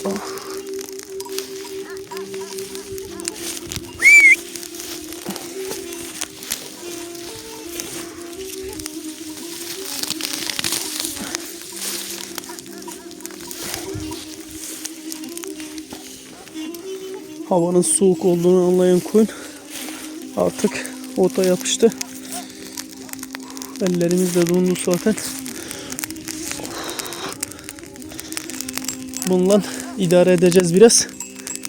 Havanın soğuk olduğunu anlayan koyun artık ota yapıştı. Ellerimiz de dondu zaten. Bununla idare edeceğiz biraz.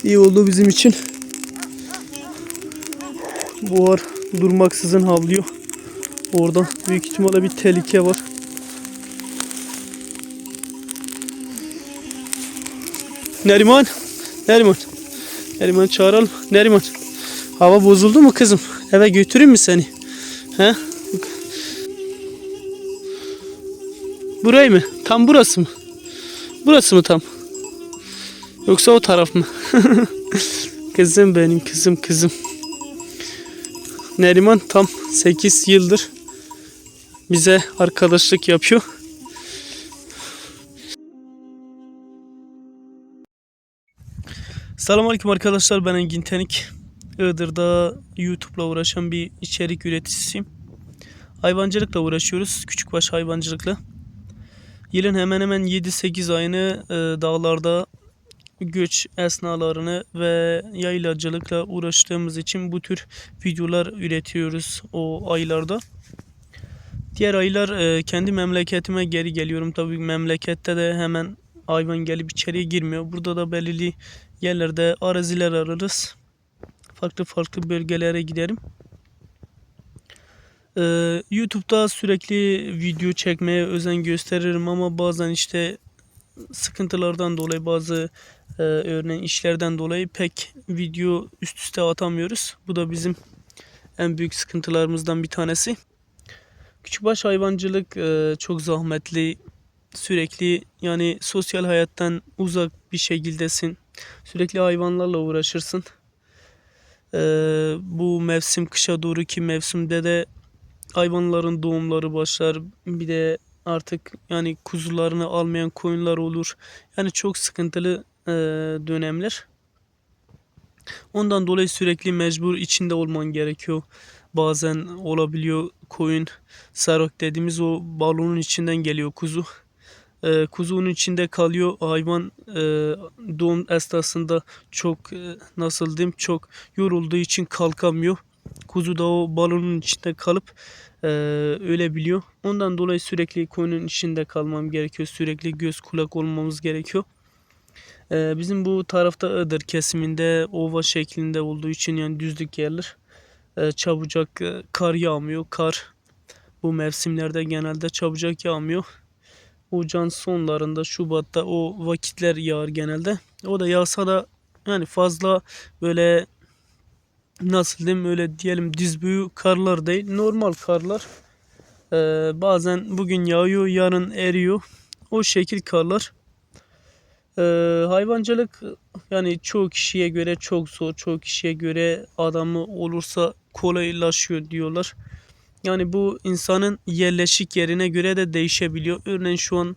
İyi oldu bizim için. Buhar durmaksızın havlıyor. Orada büyük ihtimalle bir tehlike var. Neriman. Neriman. Neriman çağıralım. Neriman. Hava bozuldu mu kızım? Eve götüreyim mi seni? He? Burayı mı? Tam burası mı? Burası mı tam? Yoksa o taraf mı? kızım benim kızım kızım. Neriman tam 8 yıldır bize arkadaşlık yapıyor. Selamünaleyküm arkadaşlar ben Engin Tenik. Iğdır'da YouTube'la uğraşan bir içerik üreticisiyim. Hayvancılıkla uğraşıyoruz. Küçükbaş hayvancılıkla. Yılın hemen hemen 7-8 ayını e, dağlarda göç esnalarını ve yaylacılıkla uğraştığımız için bu tür videolar üretiyoruz o aylarda. Diğer aylar e, kendi memleketime geri geliyorum. Tabii memlekette de hemen hayvan gelip içeriye girmiyor. Burada da belirli yerlerde araziler ararız. Farklı farklı bölgelere giderim. Ee, YouTube'da sürekli video çekmeye özen gösteririm ama bazen işte sıkıntılardan dolayı bazı e, örneğin işlerden dolayı pek video üst üste atamıyoruz. Bu da bizim en büyük sıkıntılarımızdan bir tanesi. Küçükbaş hayvancılık e, çok zahmetli. Sürekli yani sosyal hayattan uzak bir şekildesin. Sürekli hayvanlarla uğraşırsın. Ee, bu mevsim kışa doğru ki mevsimde de hayvanların doğumları başlar. Bir de artık yani kuzularını almayan koyunlar olur. Yani çok sıkıntılı e, dönemler. Ondan dolayı sürekli mecbur içinde olman gerekiyor. Bazen olabiliyor koyun sarok dediğimiz o balonun içinden geliyor kuzu e, kuzunun içinde kalıyor. Hayvan e, doğum esnasında çok e, nasıl diyeyim çok yorulduğu için kalkamıyor. Kuzu da o balonun içinde kalıp e, ölebiliyor. Ondan dolayı sürekli koyunun içinde kalmam gerekiyor. Sürekli göz kulak olmamız gerekiyor. E, bizim bu tarafta Iğdır kesiminde ova şeklinde olduğu için yani düzlük yerler e, çabucak e, kar yağmıyor. Kar bu mevsimlerde genelde çabucak yağmıyor. Ocağın sonlarında Şubat'ta o vakitler yağar genelde. O da yağsa da yani fazla böyle nasıl diyeyim öyle diyelim diz boyu karlar değil. Normal karlar. Ee, bazen bugün yağıyor yarın eriyor. O şekil karlar. Ee, hayvancılık yani çoğu kişiye göre çok zor. Çoğu kişiye göre adamı olursa kolaylaşıyor diyorlar. Yani bu insanın yerleşik yerine göre de değişebiliyor. Örneğin şu an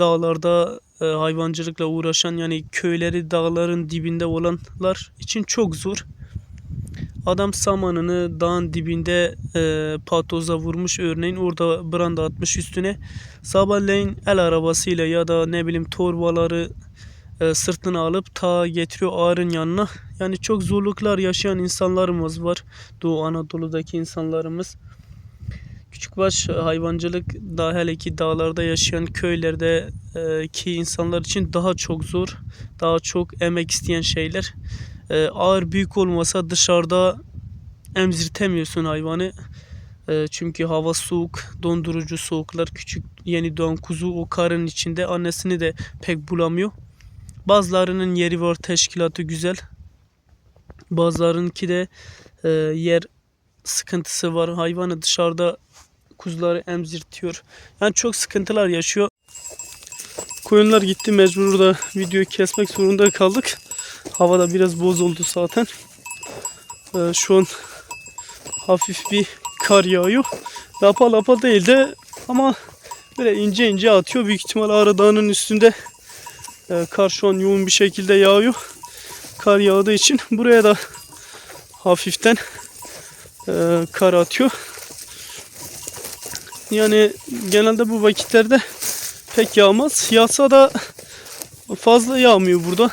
dağlarda e, hayvancılıkla uğraşan yani köyleri dağların dibinde olanlar için çok zor. Adam samanını dağın dibinde e, patoza vurmuş örneğin orada branda atmış üstüne. Sabahleyin el arabasıyla ya da ne bileyim torbaları e, sırtına alıp ta getiriyor ağrın yanına. Yani çok zorluklar yaşayan insanlarımız var. Doğu Anadolu'daki insanlarımız. Küçükbaş hayvancılık daha hele ki dağlarda yaşayan köylerde e, ki insanlar için daha çok zor, daha çok emek isteyen şeyler. E, ağır büyük olmasa dışarıda emzirtemiyorsun hayvanı. E, çünkü hava soğuk, dondurucu soğuklar. Küçük yeni doğan kuzu o karın içinde annesini de pek bulamıyor. Bazılarının yeri var, teşkilatı güzel. Bazılarınınki de e, yer sıkıntısı var. Hayvanı dışarıda kuzuları emzirtiyor. Yani çok sıkıntılar yaşıyor. Koyunlar gitti mecbur da videoyu kesmek zorunda kaldık. Hava da biraz bozuldu zaten. Ee, şu an hafif bir kar yağıyor. Lapa lapa değil de ama böyle ince ince atıyor. Büyük ihtimal Ağrı Dağı'nın üstünde E, kar şu an yoğun bir şekilde yağıyor. Kar yağdığı için buraya da hafiften e, kar atıyor. Yani genelde bu vakitlerde pek yağmaz. Yağsa da fazla yağmıyor burada.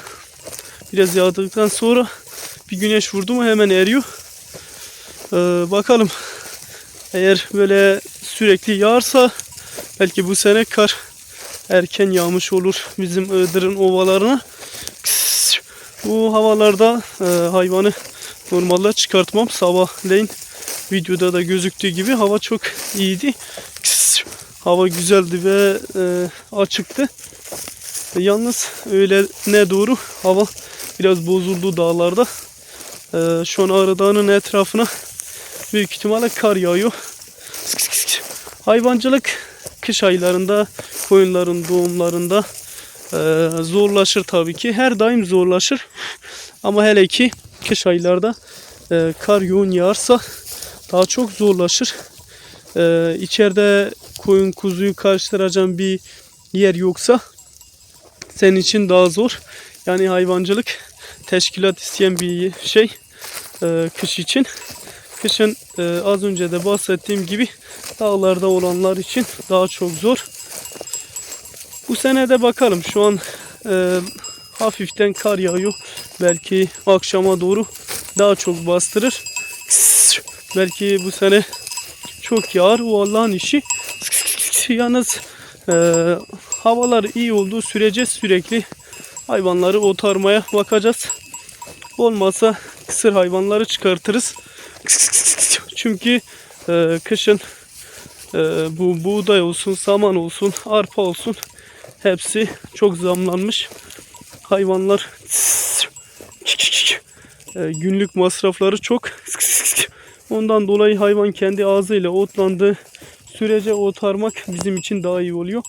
Biraz yağdıktan sonra bir güneş vurdu mu hemen eriyor. Ee, bakalım. Eğer böyle sürekli yağarsa belki bu sene kar erken yağmış olur bizim Iğdır'ın ovalarına. Bu havalarda e, hayvanı normalde çıkartmam. Sabahleyin videoda da gözüktüğü gibi hava çok iyiydi. Hava güzeldi ve e, açıktı. E, Yalnız öyle ne doğru hava biraz bozuldu dağlarda. E, şu an Ağrı Dağı'nın etrafına büyük ihtimalle kar yağıyor. Hayvancılık kış aylarında koyunların doğumlarında e, zorlaşır tabii ki. Her daim zorlaşır. Ama hele ki kış aylarda e, kar yoğun yağarsa daha çok zorlaşır. E, içeride koyun kuzuyu karıştıracağın bir yer yoksa senin için daha zor. Yani hayvancılık teşkilat isteyen bir şey e, kış için. Kışın e, az önce de bahsettiğim gibi dağlarda olanlar için daha çok zor. Bu sene de bakalım şu an e, hafiften kar yağıyor. Belki akşama doğru daha çok bastırır. Belki bu sene çok yağar. O Allah'ın işi. Yalnız e, havalar iyi olduğu sürece sürekli hayvanları otarmaya bakacağız. Olmazsa kısır hayvanları çıkartırız. Çünkü e, kışın e, bu buğday olsun, saman olsun, arpa olsun hepsi çok zamlanmış. Hayvanlar e, günlük masrafları çok. Ondan dolayı hayvan kendi ağzıyla otlandığı sürece otarmak bizim için daha iyi oluyor.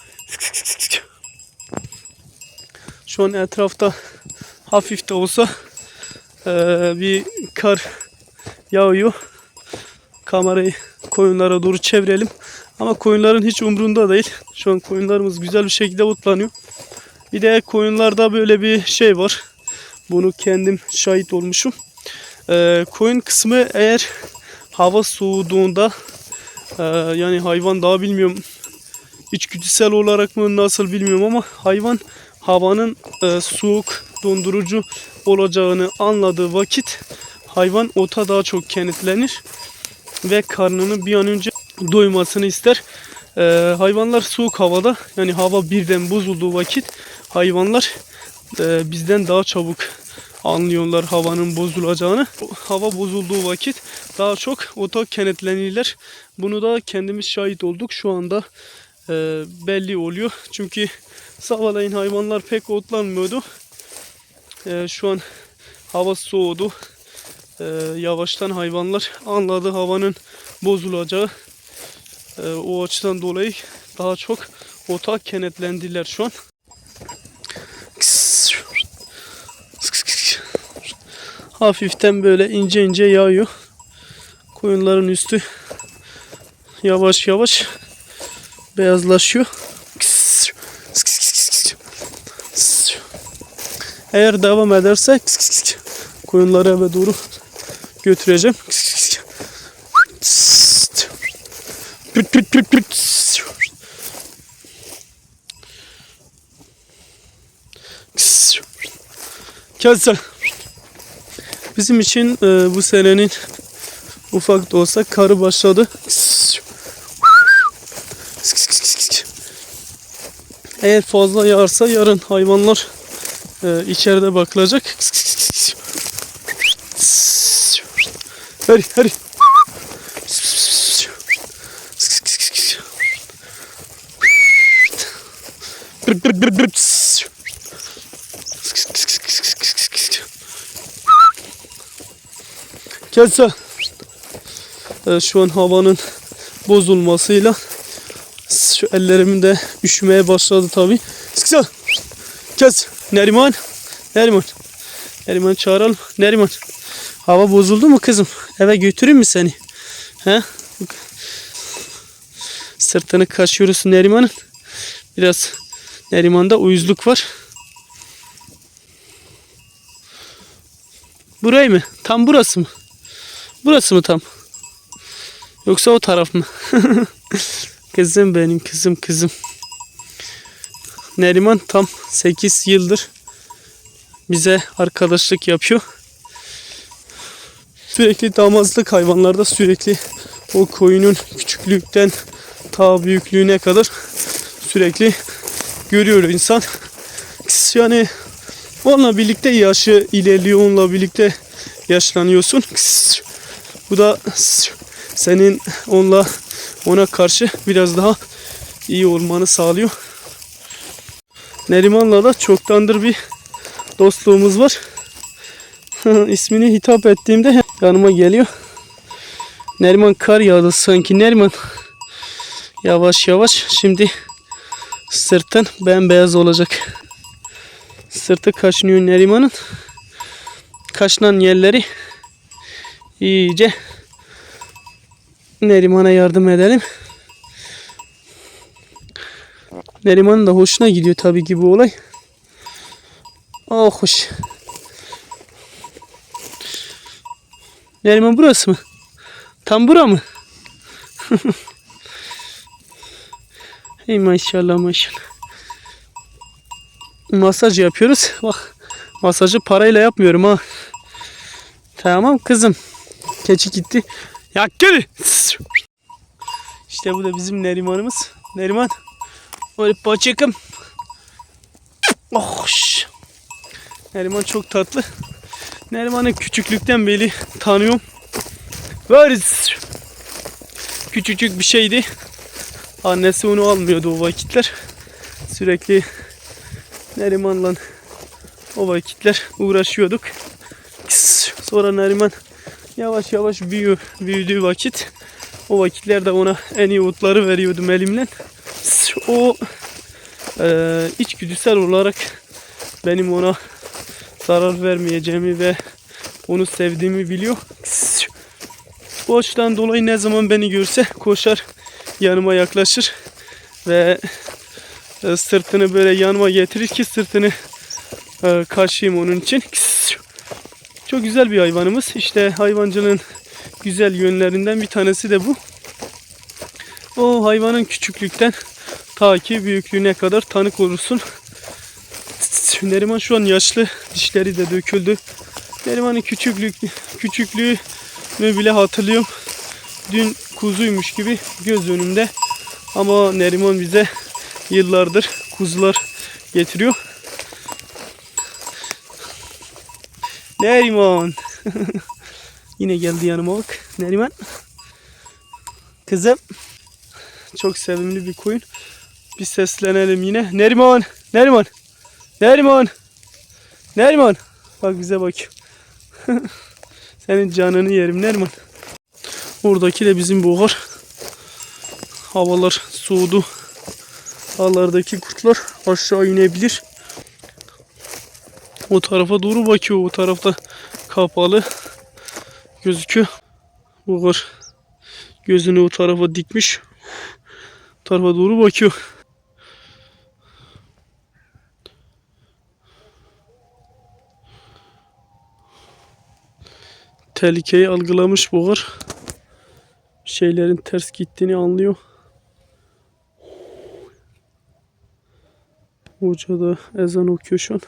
Şu an etrafta hafif de olsa e, bir kar yağıyor. Kamerayı koyunlara doğru çevirelim. Ama koyunların hiç umrunda değil. Şu an koyunlarımız güzel bir şekilde otlanıyor. Bir de koyunlarda böyle bir şey var. Bunu kendim şahit olmuşum. Ee, koyun kısmı eğer hava soğuduğunda e, yani hayvan daha bilmiyorum içgüdüsel olarak mı nasıl bilmiyorum ama hayvan havanın e, soğuk dondurucu olacağını anladığı vakit hayvan ota daha çok kenetlenir ve karnını bir an önce doymasını ister. Ee, hayvanlar soğuk havada yani hava birden bozulduğu vakit hayvanlar e, bizden daha çabuk anlıyorlar havanın bozulacağını. Hava bozulduğu vakit daha çok ota kenetlenirler. Bunu da kendimiz şahit olduk. Şu anda e, belli oluyor. Çünkü sabahleyin hayvanlar pek otlanmıyordu. E, şu an hava soğudu. E, yavaştan hayvanlar anladı havanın bozulacağı. E, o açıdan dolayı daha çok ota kenetlendiler şu an. Hafiften böyle ince ince yağıyor. Koyunların üstü yavaş yavaş beyazlaşıyor. Eğer devam ederse koyunları eve doğru götüreceğim. Püt püt püt püt. Kelse. Bizim için e, bu senenin ufak da olsa karı başladı. Eğer fazla yağarsa yarın hayvanlar e, içeride bakılacak. Hadi hadi. Kelse. Ee, şu an havanın bozulmasıyla şu ellerimin de üşümeye başladı tabi. Sıksa. Kes. Neriman. Neriman. Neriman çağıralım. Neriman. Hava bozuldu mu kızım? Eve götüreyim mi seni? He? Sırtını kaşıyoruz Neriman'ın. Biraz Neriman'da uyuzluk var. Burayı mı? Tam burası mı? Burası mı tam? Yoksa o taraf mı? kızım benim kızım kızım. Neriman tam 8 yıldır bize arkadaşlık yapıyor. Sürekli damazlık hayvanlarda sürekli o koyunun küçüklükten ta büyüklüğüne kadar sürekli görüyor insan. Yani onunla birlikte yaşı ilerliyor, onunla birlikte yaşlanıyorsun. Bu da senin onunla ona karşı biraz daha iyi olmanı sağlıyor. Neriman'la da çoktandır bir dostluğumuz var. İsmini hitap ettiğimde yanıma geliyor. Neriman kar yağdı sanki Neriman. Yavaş yavaş şimdi sırtın bembeyaz olacak. Sırtı kaşınıyor Neriman'ın. Kaşınan yerleri iyice Neriman'a yardım edelim. Neriman'ın da hoşuna gidiyor tabii ki bu olay. Oh hoş. Neriman burası mı? Tam bura mı? Hey maşallah maşallah. Masaj yapıyoruz. Bak masajı parayla yapmıyorum ha. Tamam kızım. Keçi gitti. Ya gel. İşte bu da bizim Neriman'ımız. Neriman. Öyle bacakım. Oh. Neriman çok tatlı. Neriman'ı küçüklükten beri tanıyorum. Varız. Küçücük bir şeydi. Annesi onu almıyordu o vakitler. Sürekli Neriman'la o vakitler uğraşıyorduk. Sonra Neriman yavaş yavaş büyü, büyüdüğü vakit o vakitlerde ona en iyi otları veriyordum elimle. O e, içgüdüsel olarak benim ona zarar vermeyeceğimi ve onu sevdiğimi biliyor. Bu açıdan dolayı ne zaman beni görse koşar yanıma yaklaşır ve e, sırtını böyle yanıma getirir ki sırtını e, kaşıyım onun için. Çok güzel bir hayvanımız. İşte hayvancılığın güzel yönlerinden bir tanesi de bu. O hayvanın küçüklükten ta ki büyüklüğüne kadar tanık olursun. Neriman şu an yaşlı. Dişleri de döküldü. Neriman'ın küçüklük, küçüklüğünü bile hatırlıyorum. Dün kuzuymuş gibi göz önünde. Ama Neriman bize yıllardır kuzular getiriyor. Neriman. Yine geldi yanıma bak. Neriman. Kızım. Çok sevimli bir koyun. Bir seslenelim yine. Neriman. Neriman. Neriman. Neriman. Bak bize bak. Senin canını yerim Neriman. Oradaki de bizim boğar. Havalar soğudu. Dağlardaki kurtlar aşağı inebilir. O tarafa doğru bakıyor. O tarafta kapalı gözüküyor. Boğar gözünü o tarafa dikmiş. Tarafa doğru bakıyor. Tehlikeyi algılamış boğar. Şeylerin ters gittiğini anlıyor. Hoca da ezan okuyor şu an.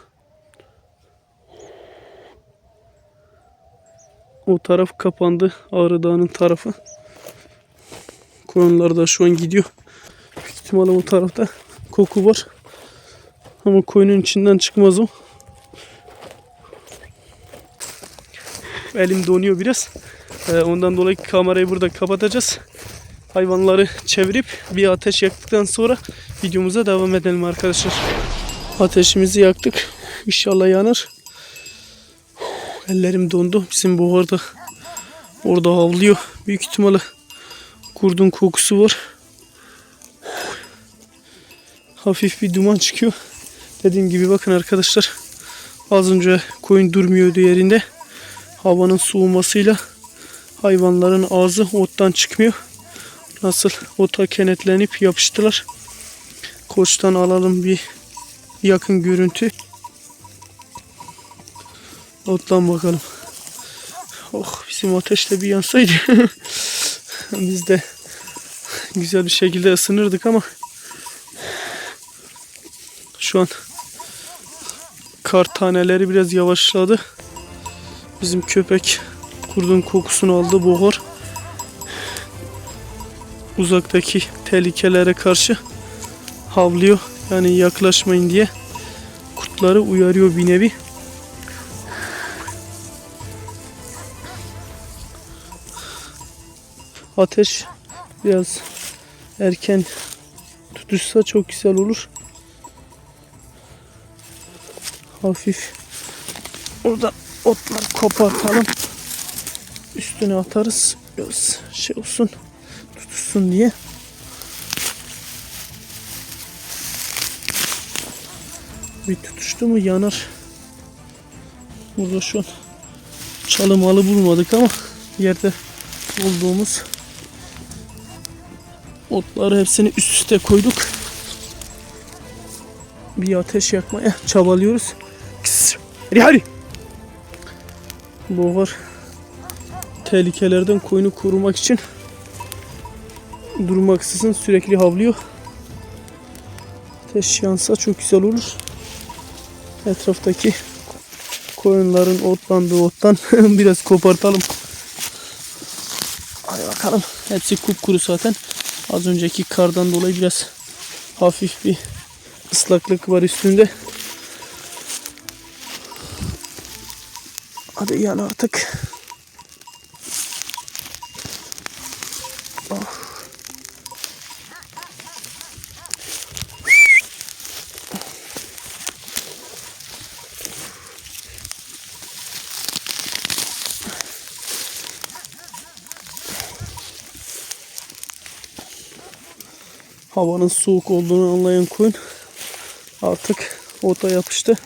O taraf kapandı. Ağrı Dağı'nın tarafı. Koyunlar da şu an gidiyor. Büyük ihtimalle o tarafta koku var. Ama koyunun içinden çıkmaz o. Elim donuyor biraz. Ee, ondan dolayı kamerayı burada kapatacağız. Hayvanları çevirip bir ateş yaktıktan sonra videomuza devam edelim arkadaşlar. Ateşimizi yaktık. İnşallah yanar. Ellerim dondu. Bizim bu arada orada havlıyor. Büyük ihtimalle kurdun kokusu var. Hafif bir duman çıkıyor. Dediğim gibi bakın arkadaşlar. Az önce koyun durmuyordu yerinde. Havanın soğumasıyla hayvanların ağzı ottan çıkmıyor. Nasıl ota kenetlenip yapıştılar. Koçtan alalım bir yakın görüntü. Ottan bakalım. Oh bizim ateş de bir yansaydı. Biz de güzel bir şekilde ısınırdık ama şu an kar taneleri biraz yavaşladı. Bizim köpek kurdun kokusunu aldı boğar. Uzaktaki tehlikelere karşı havlıyor. Yani yaklaşmayın diye kurtları uyarıyor bir nevi. Ateş biraz erken tutuşsa çok güzel olur. Hafif orada otlar kopartalım. Üstüne atarız. Biraz şey olsun tutuşsun diye. Bir tutuştu mu yanar. Burada şu an çalım alı bulmadık ama yerde bulduğumuz otları hepsini üst üste koyduk. Bir ateş yakmaya çabalıyoruz. Hadi hadi. Boğar tehlikelerden koyunu korumak için durmaksızın sürekli havlıyor. Ateş yansa çok güzel olur. Etraftaki koyunların otlandığı ottan biraz kopartalım. Hadi bakalım. Hepsi kupkuru zaten. Az önceki kardan dolayı biraz hafif bir ıslaklık var üstünde. Hadi yan artık. Havanın soğuk olduğunu anlayan koyun artık ota yapıştı.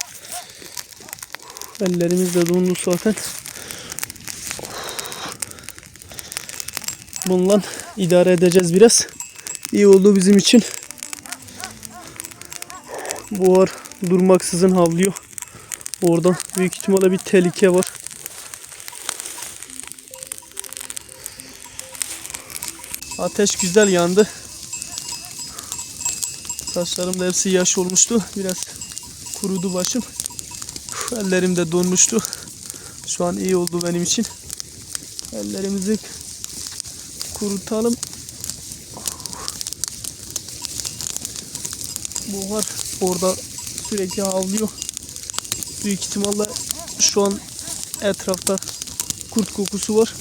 Ellerimiz de dondu zaten. Bununla idare edeceğiz biraz. İyi oldu bizim için. Buhar durmaksızın havlıyor. Orada büyük ihtimalle bir tehlike var. Ateş güzel yandı. Saçlarım da hepsi yaş olmuştu. Biraz kurudu başım. Ellerim de donmuştu. Şu an iyi oldu benim için. Ellerimizi kurutalım. Buhar orada sürekli havlıyor. Büyük ihtimalle şu an etrafta kurt kokusu var.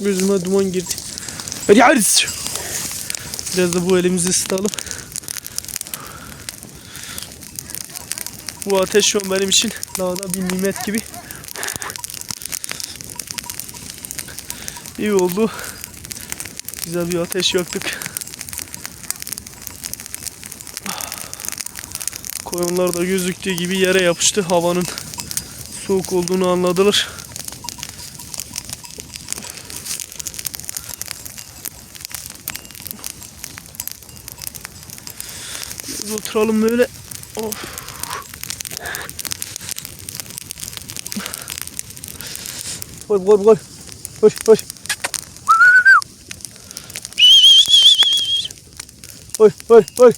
Gözüme duman girdi. Hadi hadi. Biraz da bu elimizi ısıtalım. Bu ateş şu an benim için dağda bir nimet gibi. İyi oldu. Güzel bir ateş yaktık. Koyunlar da gözüktüğü gibi yere yapıştı. Havanın soğuk olduğunu anladılar. Biz oturalım böyle. Of. Koy koy koy. Koş koş. Koy koy koy.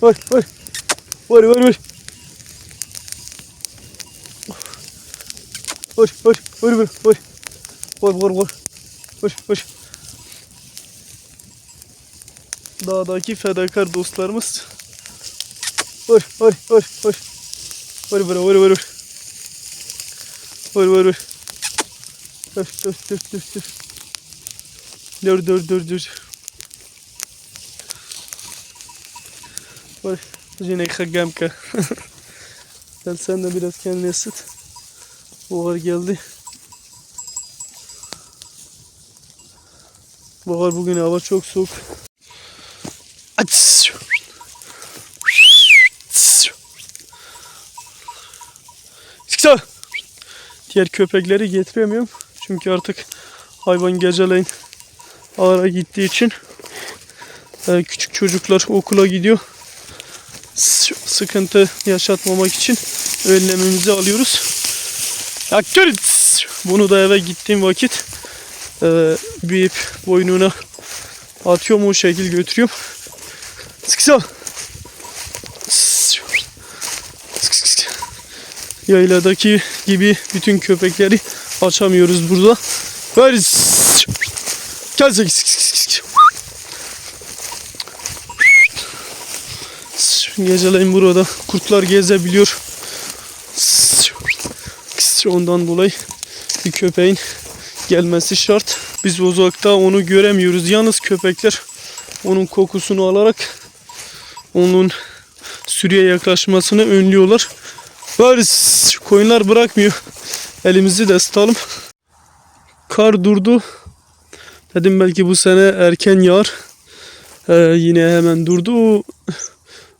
Koy koy. Koy koy koy. Koş koş koş koş koş. Koy koy koy. Koş koş. Dağdaki fedakar dostlarımız. Koş koş koş koş. Vur vur vur vur. Vur vur vur. Dur dur dur dur dur. Dur dur dur dur. Vur. Yine gamka. Gel sen de biraz kendini ısıt. Buhar geldi. Buhar bugün hava çok soğuk. Ats. Sıksa. Diğer köpekleri getiremiyorum. Çünkü artık hayvan geceleyin ağara gittiği için e, küçük çocuklar okula gidiyor. Sıkıntı yaşatmamak için önlemimizi alıyoruz. Bunu da eve gittiğim vakit e, bir ip boynuna atıyorum o şekil götürüyorum. Sıksa. Yayladaki gibi bütün köpekleri açamıyoruz burada. Böyle Gel. Geceleyin burada kurtlar gezebiliyor. Ondan dolayı bir köpeğin gelmesi şart. Biz uzakta onu göremiyoruz. Yalnız köpekler onun kokusunu alarak onun sürüye yaklaşmasını önlüyorlar. Bari koyunlar bırakmıyor. Elimizi de ısıtalım. Kar durdu. Dedim belki bu sene erken yağar. Ee, yine hemen durdu.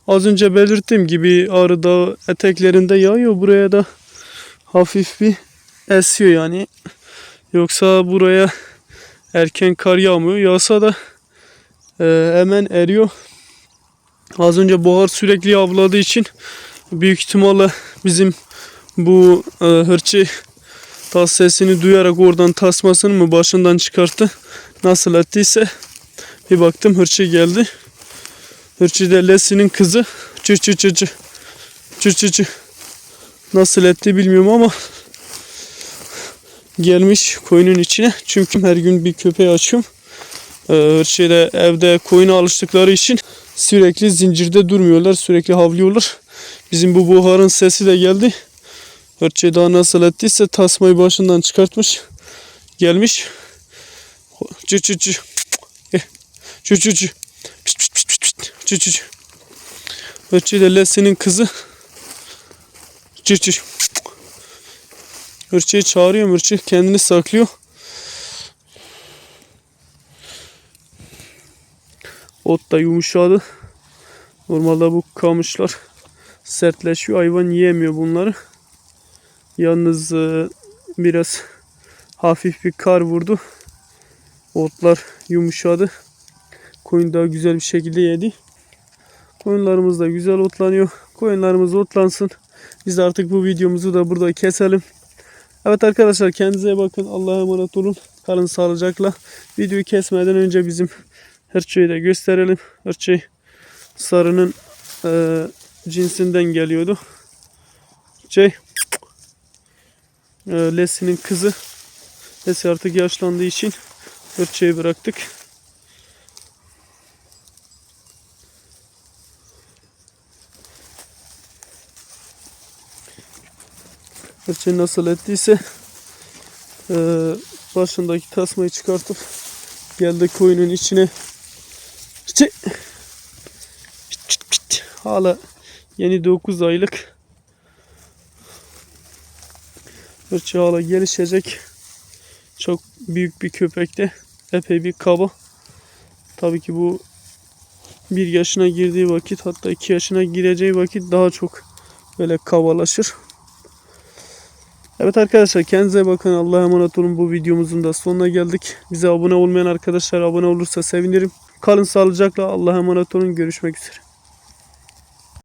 Az önce belirttiğim gibi Ağrı Dağı eteklerinde yağıyor. Buraya da hafif bir esiyor yani. Yoksa buraya erken kar yağmıyor. Yağsa da e, hemen eriyor. Az önce buhar sürekli avladığı için büyük ihtimalle bizim bu e, hırçı tas sesini duyarak oradan tasmasını mı başından çıkarttı. Nasıl ettiyse bir baktım hırçı geldi. Hırçı de Leslie'nin kızı. Çı çı çı çı. Çı çı çı. Nasıl etti bilmiyorum ama gelmiş koyunun içine. Çünkü her gün bir köpeği açıyorum. Ee, Hırçı de evde koyuna alıştıkları için sürekli zincirde durmuyorlar. Sürekli havlıyorlar. Bizim bu buharın sesi de geldi. Hırçı daha nasıl ettiyse tasmayı başından çıkartmış. Gelmiş. Çı. Pişt pişt pişt pişt pişt. Çı çı çı. Hırçı de Leslie'nin kızı. Çı çı. Hırçıyı çağırıyor hırçı kendini saklıyor. Ot da yumuşadı. Normalde bu kamışlar sertleşiyor. Hayvan yiyemiyor bunları. Yalnız e, biraz hafif bir kar vurdu. Otlar yumuşadı. Koyun daha güzel bir şekilde yedi. Koyunlarımız da güzel otlanıyor. Koyunlarımız otlansın. Biz de artık bu videomuzu da burada keselim. Evet arkadaşlar kendinize bakın. Allah'a emanet olun. Kalın sağlıcakla. Videoyu kesmeden önce bizim hırçıyı da gösterelim. Hırçı sarının e, cinsinden geliyordu. Şey e, Leslie'nin kızı. Leslie artık yaşlandığı için hırçıyı bıraktık. Hırçıyı nasıl ettiyse e, başındaki tasmayı çıkartıp geldi koyunun içine. Hala yeni 9 aylık. Hırçı hala gelişecek. Çok büyük bir köpekte. Epey bir kaba. Tabii ki bu bir yaşına girdiği vakit hatta iki yaşına gireceği vakit daha çok böyle kabalaşır. Evet arkadaşlar kendinize bakın. Allah'a emanet olun. Bu videomuzun da sonuna geldik. Bize abone olmayan arkadaşlar abone olursa sevinirim. Kalın sağlıcakla. Allah'a emanet olun. Görüşmek üzere.